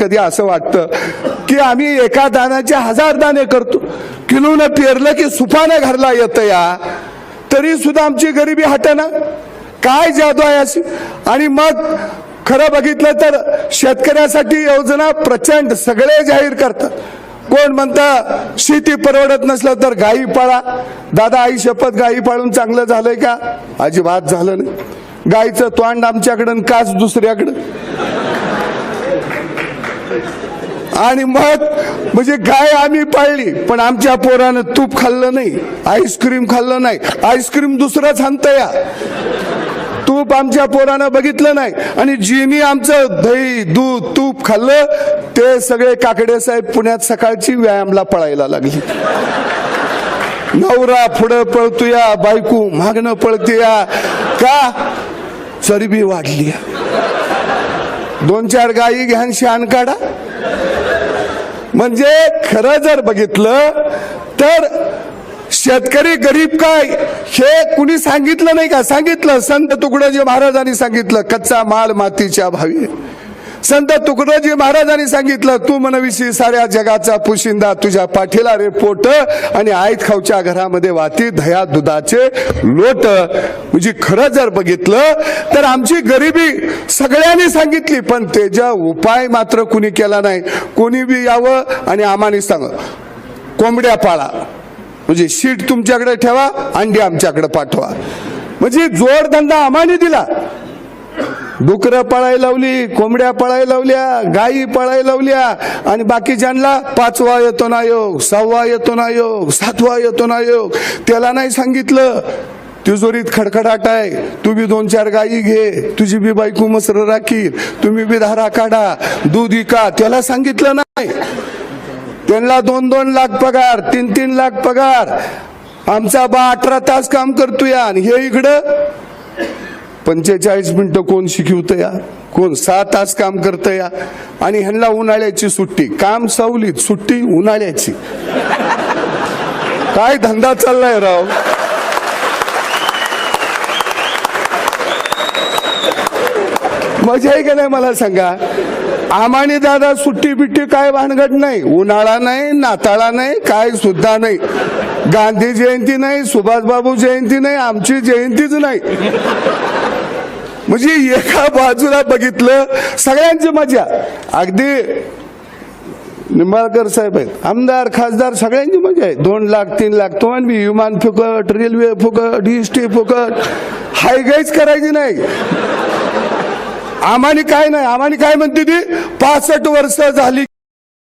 कधी असं वाटतं की आम्ही एका दानाचे हजार दाणे करतो. किलोनं पेरलं की सुपानं घरला येतं या. तरी सुद्धा आमची गरिबी हटना. काय जादू आहे अशी? आणि मग खरं बघितलं तर शेतकऱ्यासाठी योजना प्रचंड सगळे जाहीर करतात. कोण म्हणता शेती परवडत नसलं तर गायी पाळा. दादा आई शपथ गायी पाळून चांगलं झालंय का? अजिबात झालं नाही. गायीचं तोंड आमच्याकडं काच दुसऱ्याकडं. आणि मग म्हणजे गाय आम्ही पाळली पण आमच्या पोरानं तूप खाल्लं नाही आईस्क्रीम खाल्लं नाही आईस्क्रीम दुसरंच आणत या. तूप आमच्या पोरानं बघितलं नाही आणि जिनी आमचं दही दूध तूप खाल्लं ते सगळे काकडे साहेब पुण्यात सकाळची व्यायामला पळायला लागली. नवरा पुढं पळतोया बायको मागणं पळतूया का? चरबी वाढली. दोन चार गायी घ्यान शान काढा. म्हणजे खरं जर बघितलं तर शेतकरी गरीब काय? हे कुणी सांगितलं नाही का? सांगितलं संत तुकडोजी महाराजांनी सांगितलं कच्चा माल मातीच्या भावी. संत तुकडोजी महाराजांनी सांगितलं तू मनविशी साऱ्या जगाचा पुशिंदा तुझ्या पाठीला रे पोट आणि आईत खाऊच्या घरामध्ये वाती दह्या दुधाचे लोट. म्हणजे खरं जर बघितलं तर आमची गरिबी सगळ्यांनी सांगितली पण त्याच्या उपाय मात्र कुणी केला नाही. कोणी बी यावं आणि आम्हाने सांग कोंबड्या पाळा म्हणजे शीट तुमच्याकडे ठेवा अंडी आमच्याकडे पाठवा. म्हणजे जोडधंदा आम्हाने दिला. डुकरं पळायला लावली कोंबड्या पळायला लावल्या गायी पळायला लावल्या आणि बाकीच्यांना पाचवा येतो ना योग सहावा येतो ना योग सातवा येतो ना योग. त्याला नाही सांगितलं तिजोरीत खडखडाट आहे तू बी दोन चार गायी घे तुझी बी बायको मसर राखील तुम्ही बी धारा काढा दूध विका त्याला सांगितलं नाही. त्यांना दोन दोन लाख पगार तीन तीन लाख पगार. आमचा बा अठरा तास काम करतोय आणि हे इकडं पंचेचाळीस मिनिटं कोण शिकवत या? कोण सहा तास काम करत या? आणि ह्यांना उन्हाळ्याची सुट्टी. काम सावलीत सुट्टी उन्हाळ्याची. काय धंदा चाललाय राव? मजा आहे का नाही मला सांगा? आम्हाने दादा सुट्टी बिट्टी काय भानगड नाही? उन्हाळा नाही नाताळा नाही काय सुद्धा नाही. गांधी जयंती नाही सुभाषबाबू जयंती नाही आमची जयंतीच नाही. म्हणजे एका बाजूला बघितलं सगळ्यांची मजा. अगदी निंबाळकर साहेब आहेत. आमदार खासदार सगळ्यांची मजा आहे. दोन लाख तीन लाख तो बी विमान फुकट रेल्वे फुकट इष्टी फुकट. हायगाईच करायची नाही. आम्हाने काय नाही. आम्हाने काय म्हणते ती? पासष्ट वर्ष झाली